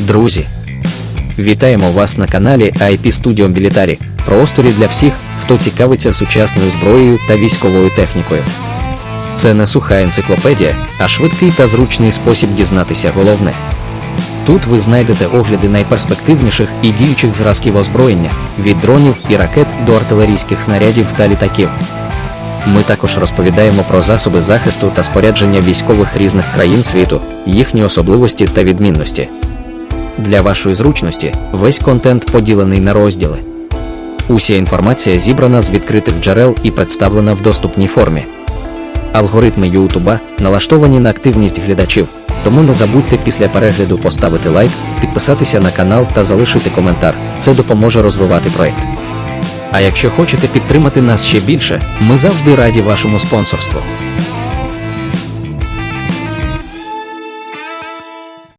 Друзі, вітаємо вас на каналі IP Studio Military, просторі для всіх, хто цікавиться сучасною зброєю та військовою технікою. Це не суха енциклопедія, а швидкий та зручний спосіб дізнатися головне. Тут ви знайдете огляди найперспективніших і діючих зразків озброєння від дронів і ракет до артилерійських снарядів та літаків. Ми також розповідаємо про засоби захисту та спорядження військових різних країн світу, їхні особливості та відмінності. Для вашої зручності весь контент поділений на розділи. Уся інформація зібрана з відкритих джерел і представлена в доступній формі. Алгоритми Ютуба налаштовані на активність глядачів, тому не забудьте після перегляду поставити лайк, підписатися на канал та залишити коментар. Це допоможе розвивати проект. А якщо хочете підтримати нас ще більше, ми завжди раді вашому спонсорству.